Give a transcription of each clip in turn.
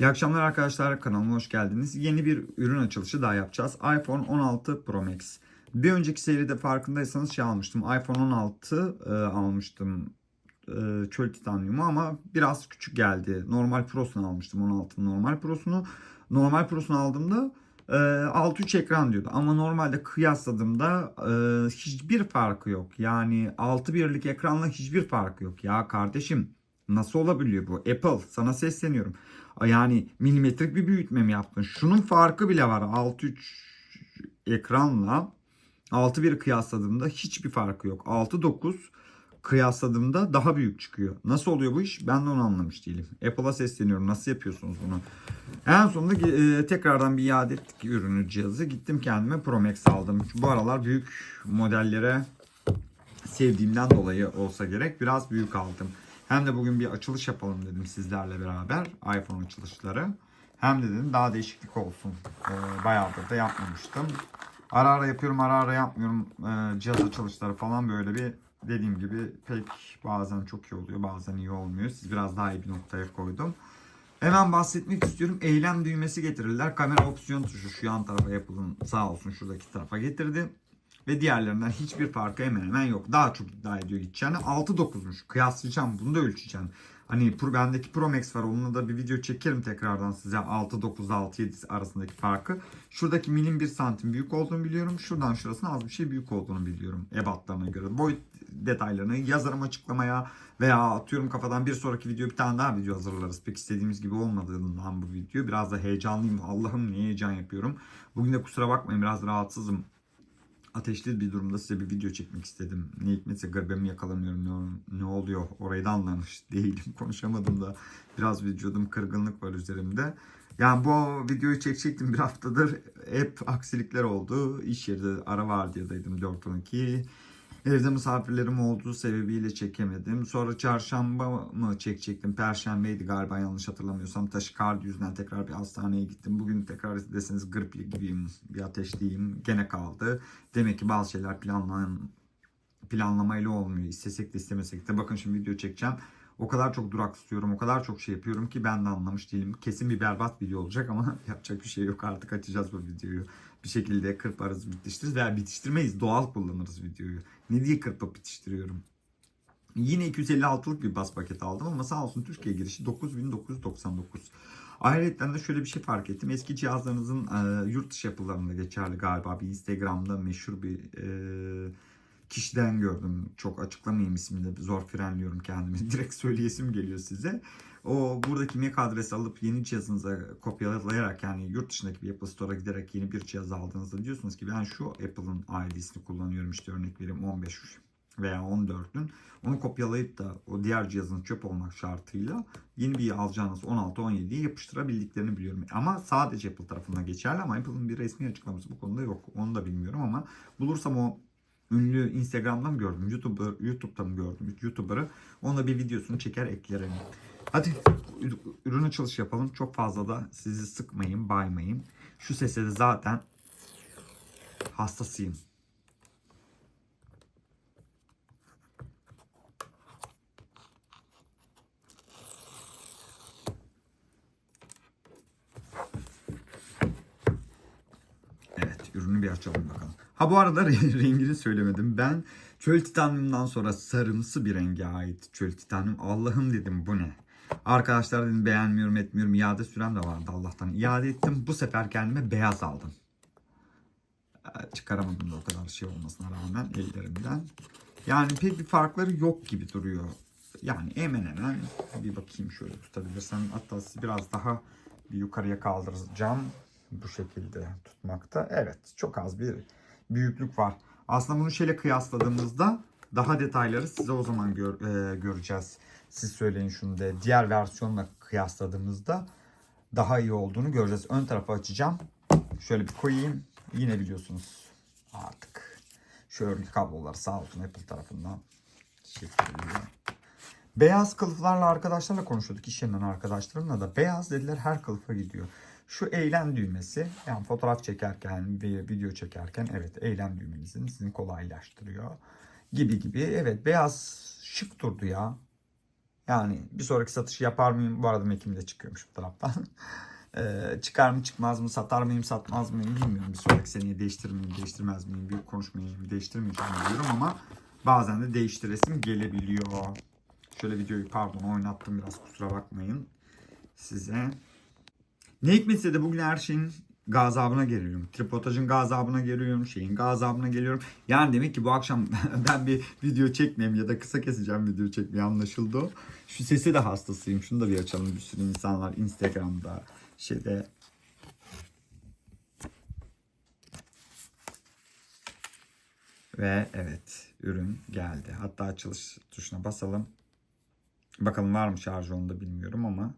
İyi akşamlar arkadaşlar kanalıma hoş geldiniz. Yeni bir ürün açılışı daha yapacağız. iPhone 16 Pro Max. Bir önceki seride farkındaysanız şey almıştım. iPhone 16 e, almıştım. E, çöl titanyumu ama biraz küçük geldi. Normal Pro'sunu almıştım. 16'nın normal Pro'sunu. Normal Pro'sunu aldığımda e, 6.3 ekran diyordu. Ama normalde kıyasladığımda e, hiçbir farkı yok. Yani 6 birlik ekranla hiçbir farkı yok. Ya kardeşim nasıl olabiliyor bu? Apple sana sesleniyorum. Yani milimetrik bir büyütme mi yaptın? Şunun farkı bile var. 6.3 ekranla 6.1 kıyasladığımda hiçbir farkı yok. 6.9 kıyasladığımda daha büyük çıkıyor. Nasıl oluyor bu iş? Ben de onu anlamış değilim. Apple'a sesleniyorum. Nasıl yapıyorsunuz bunu? En sonunda e, tekrardan bir iade ettik ürünü cihazı. Gittim kendime Pro Max aldım. Bu aralar büyük modellere sevdiğimden dolayı olsa gerek biraz büyük aldım. Hem de bugün bir açılış yapalım dedim sizlerle beraber iPhone açılışları. Hem de dedim daha değişiklik olsun. Ee, bayağıdır da yapmamıştım. Ara ara yapıyorum ara ara yapmıyorum. Ee, cihaz açılışları falan böyle bir dediğim gibi pek bazen çok iyi oluyor bazen iyi olmuyor. Siz biraz daha iyi bir noktaya koydum. Hemen bahsetmek istiyorum. Eylem düğmesi getirirler. Kamera opsiyon tuşu şu yan tarafa Apple'ın sağ olsun şuradaki tarafa getirdi. Ve diğerlerinden hiçbir farkı hemen hemen yok. Daha çok iddia ediyor gideceğini. 6.9'muş. Kıyaslayacağım. Bunu da ölçeceğim. Hani bendeki Pro Max var. Onunla da bir video çekerim tekrardan size. 6.9 6.7 arasındaki farkı. Şuradaki milim bir santim büyük olduğunu biliyorum. Şuradan şurasına az bir şey büyük olduğunu biliyorum. Ebatlarına göre. Boyut detaylarını yazarım açıklamaya veya atıyorum kafadan bir sonraki video bir tane daha video hazırlarız. Pek istediğimiz gibi olmadığından bu video. Biraz da heyecanlıyım. Allah'ım ne heyecan yapıyorum. Bugün de kusura bakmayın biraz rahatsızım ateşli bir durumda size bir video çekmek istedim. Ne hikmetse garbemi yakalamıyorum. Ne, ne oluyor orayı da anlamış değilim. Konuşamadım da biraz vücudum kırgınlık var üzerimde. Yani bu videoyu çekecektim bir haftadır. Hep aksilikler oldu. İş yerinde ara vardiyadaydım 4-12. Evde misafirlerim olduğu sebebiyle çekemedim. Sonra çarşamba mı çekecektim? Perşembeydi galiba yanlış hatırlamıyorsam. Taşikardi yüzünden tekrar bir hastaneye gittim. Bugün tekrar deseniz gripli gibiyim. Bir ateşliyim. Gene kaldı. Demek ki bazı şeyler planlan planlamayla olmuyor. İstesek de istemesek de. Bakın şimdi video çekeceğim. O kadar çok durak tutuyorum, o kadar çok şey yapıyorum ki ben de anlamış değilim. Kesin bir berbat video olacak ama yapacak bir şey yok. Artık açacağız bu videoyu. Bir şekilde kırparız, bitiştiririz veya bitiştirmeyiz. Doğal kullanırız videoyu. Ne diye kırpıp bitiştiriyorum? Yine 256'lık bir bas paket aldım ama sağ olsun Türkiye girişi 9999. Ayrıca de şöyle bir şey fark ettim. Eski cihazlarınızın e, yurt dışı yapılarında geçerli galiba. Bir Instagram'da meşhur bir e, kişiden gördüm. Çok açıklamayayım ismini de zor frenliyorum kendimi. Direkt söyleyesim geliyor size. O buradaki MAC adresi alıp yeni cihazınıza kopyalayarak yani yurt dışındaki bir Apple Store'a giderek yeni bir cihaz aldığınızda diyorsunuz ki ben şu Apple'ın ID'sini kullanıyorum işte örnek vereyim 15 veya 14'ün onu kopyalayıp da o diğer cihazın çöp olmak şartıyla yeni bir alacağınız 16-17'yi yapıştırabildiklerini biliyorum. Ama sadece Apple tarafından geçerli ama Apple'ın bir resmi açıklaması bu konuda yok. Onu da bilmiyorum ama bulursam o ünlü Instagram'dan gördüm, YouTuber, YouTube'da mı gördüm, YouTuber'ı. Onunla bir videosunu çeker eklerim. Hadi ürün açılış yapalım. Çok fazla da sizi sıkmayın, baymayın. Şu sese de zaten hastasıyım. Evet, ürünü bir açalım bakalım. Ha bu arada rengini söylemedim. Ben çöl titanyumdan sonra sarımsı bir renge ait çöl titanyum. Allah'ım dedim bu ne? Arkadaşlar dedim beğenmiyorum etmiyorum. İade sürem de vardı Allah'tan. İade ettim. Bu sefer kendime beyaz aldım. Ee, Çıkaramadım da o kadar şey olmasına rağmen ellerimden. Yani pek bir farkları yok gibi duruyor. Yani hemen hemen bir bakayım şöyle tutabilirsem. Hatta sizi biraz daha bir yukarıya kaldıracağım. Bu şekilde tutmakta. Evet çok az bir büyüklük var. Aslında bunu şeyle kıyasladığımızda daha detayları size o zaman gör, e, göreceğiz. Siz söyleyin şunu da. Diğer versiyonla kıyasladığımızda daha iyi olduğunu göreceğiz. Ön tarafı açacağım. Şöyle bir koyayım. Yine biliyorsunuz artık şu örgü kablolar sağ olsun Apple tarafından. Beyaz kılıflarla arkadaşlarla konuşuyorduk. iş yerinden arkadaşlarımla da. Beyaz dediler her kılıfa gidiyor. Şu eylem düğmesi yani fotoğraf çekerken ve video çekerken evet eylem düğmenizin sizin kolaylaştırıyor gibi gibi. Evet beyaz şık durdu ya. Yani bir sonraki satışı yapar mıyım? Bu arada Mekim de çıkıyormuş bu taraftan. Ee, çıkar mı çıkmaz mı satar mıyım satmaz mıyım bilmiyorum. Bir sonraki seneye değiştirir miyim değiştirmez miyim büyük konuşmayayım değiştirmeyeceğim diyorum ama bazen de değiştiresim gelebiliyor. Şöyle videoyu pardon oynattım biraz kusura bakmayın size. Ne hikmetse de bugün her şeyin gazabına geliyorum. Tripotajın gazabına geliyorum. Şeyin gazabına geliyorum. Yani demek ki bu akşam ben bir video çekmeyeyim ya da kısa keseceğim video çekmeye anlaşıldı. Şu sesi de hastasıyım. Şunu da bir açalım. Bir sürü insanlar Instagram'da şeyde ve evet ürün geldi. Hatta açılış tuşuna basalım. Bakalım var mı şarjı onu da bilmiyorum ama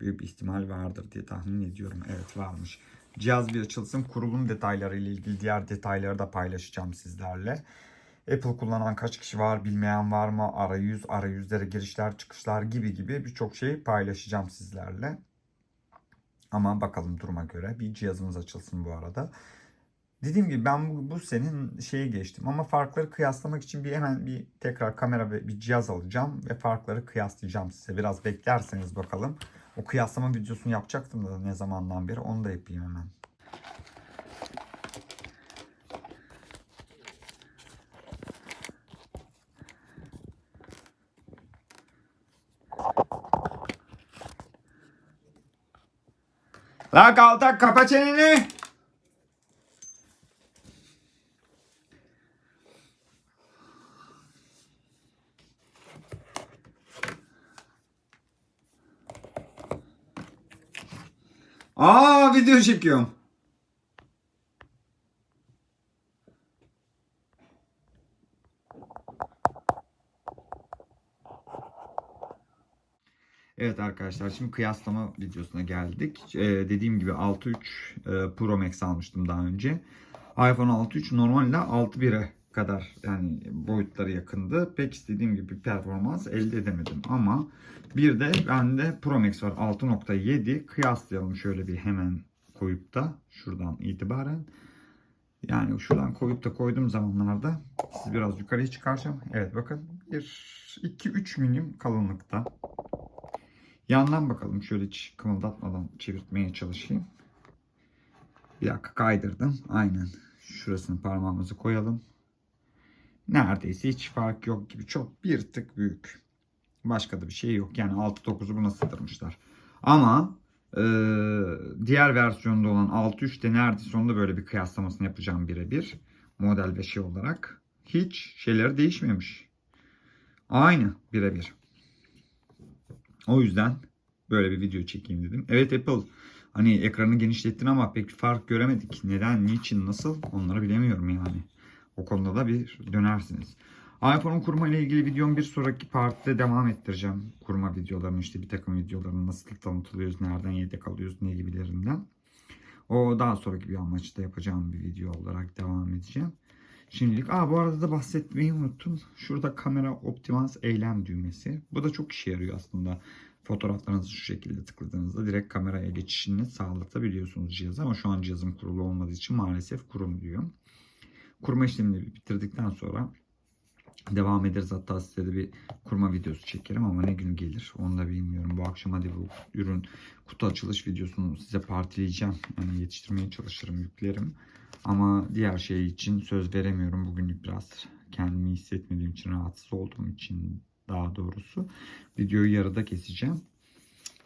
büyük bir ihtimal vardır diye tahmin ediyorum. Evet varmış. Cihaz bir açılsın. Kurulum detayları ile ilgili diğer detayları da paylaşacağım sizlerle. Apple kullanan kaç kişi var, bilmeyen var mı, arayüz, arayüzlere girişler, çıkışlar gibi gibi birçok şeyi paylaşacağım sizlerle. Ama bakalım duruma göre bir cihazımız açılsın bu arada. Dediğim gibi ben bu, bu senin şeye geçtim ama farkları kıyaslamak için bir hemen bir tekrar kamera ve bir cihaz alacağım ve farkları kıyaslayacağım size. Biraz beklerseniz bakalım. O kıyaslama videosunu yapacaktım da ne zamandan beri onu da yapayım hemen. La kaltak kapa çeneni. Aa video çekiyorum. Evet arkadaşlar şimdi kıyaslama videosuna geldik. Ee, dediğim gibi 6.3 e, Pro Max almıştım daha önce. iPhone 6.3 normalde 6.1'e kadar yani boyutları yakındı. Pek istediğim gibi performans elde edemedim ama bir de bende Pro Max var 6.7 kıyaslayalım şöyle bir hemen koyup da şuradan itibaren yani şuradan koyup da koyduğum zamanlarda sizi biraz yukarıya çıkaracağım. Evet bakın 1 2 3 milim kalınlıkta. Yandan bakalım şöyle hiç kımıldatmadan çevirtmeye çalışayım. Bir dakika kaydırdım. Aynen. Şurasını parmağımızı koyalım. Neredeyse hiç fark yok gibi. Çok bir tık büyük. Başka da bir şey yok. Yani 6.9'u buna sığdırmışlar. Ama e, diğer versiyonda olan 6.3'te neredeyse onda böyle bir kıyaslamasını yapacağım birebir. Model ve şey olarak. Hiç şeyleri değişmemiş. Aynı birebir. O yüzden böyle bir video çekeyim dedim. Evet Apple hani ekranı genişlettin ama pek fark göremedik. Neden, niçin, nasıl onları bilemiyorum yani. O konuda da bir dönersiniz. iPhone'un kurma ile ilgili videomu bir sonraki partide devam ettireceğim. Kurma videolarını işte bir takım videolarını nasıl tanıtılıyoruz, nereden yedek alıyoruz, ne gibilerinden. O daha sonraki bir amaçta yapacağım bir video olarak devam edeceğim. Şimdilik, aa bu arada da bahsetmeyi unuttum. Şurada kamera optimaz eylem düğmesi. Bu da çok işe yarıyor aslında. Fotoğraflarınızı şu şekilde tıkladığınızda direkt kameraya geçişini sağlatabiliyorsunuz cihaza. Ama şu an cihazım kurulu olmadığı için maalesef kurumuyor. Kurma işlemini bitirdikten sonra devam ederiz. Hatta size de bir kurma videosu çekerim ama ne gün gelir onu da bilmiyorum. Bu akşam hadi bu ürün kutu açılış videosunu size partileyeceğim. Yani yetiştirmeye çalışırım, yüklerim. Ama diğer şey için söz veremiyorum. Bugünlük biraz kendimi hissetmediğim için, rahatsız olduğum için daha doğrusu videoyu yarıda keseceğim.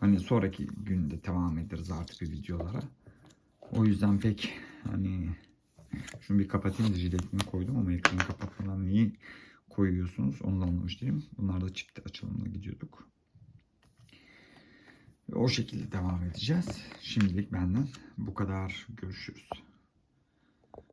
Hani sonraki günde devam ederiz artık bir videolara. O yüzden pek hani şunu bir kapatayım jiletini koydum ama ekranı kapatmadan niye koyuyorsunuz onu da anlamış. Bunlar da çift açılımla gidiyorduk. Ve o şekilde devam edeceğiz. Şimdilik benden bu kadar. Görüşürüz.